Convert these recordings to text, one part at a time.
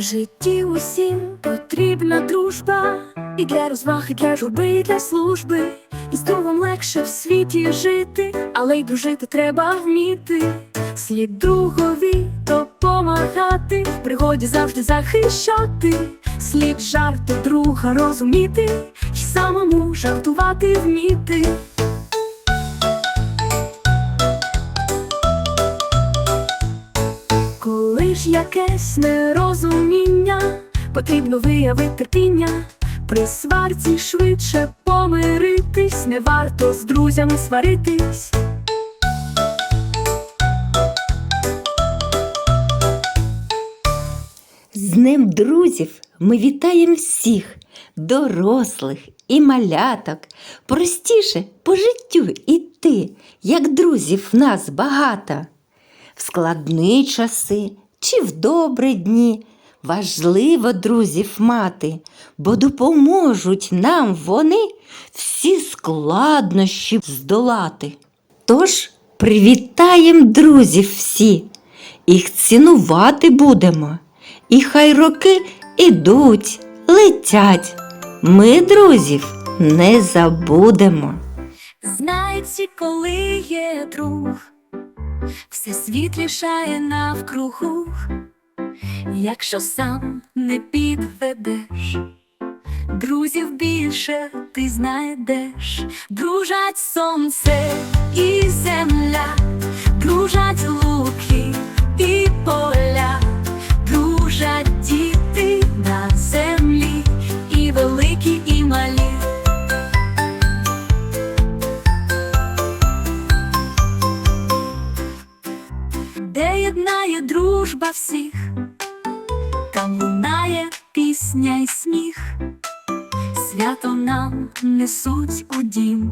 житті усім потрібна дружба і для розваг, і для журби, і для служби. І з другом легше в світі жити, але й дружити треба вміти. Слід другові допомагати, в пригоді завжди захищати. Слід жарти друга розуміти, й самому жартувати вміти. Якесь нерозуміння, потрібно виявити терпіння, при сварці швидше помиритись, не варто з друзями сваритись. З Днем друзів ми вітаємо всіх, дорослих і маляток. Простіше по життю іти, як друзів в нас багато. В складні часи чи в добрі дні важливо друзів мати, бо допоможуть нам вони всі складнощі здолати. Тож привітаєм друзів всі, їх цінувати будемо. І хай роки ідуть, летять. Ми друзів не забудемо. Знається, коли є друг, все світлішає навкругу, якщо сам не підведеш, друзів більше ти знайдеш, дружать сонце радіє дружба всіх, там лунає пісня й сміх, свято нам несуть у дім,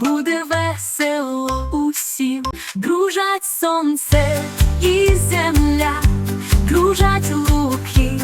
буде весело усім, дружать сонце і земля, дружать луки.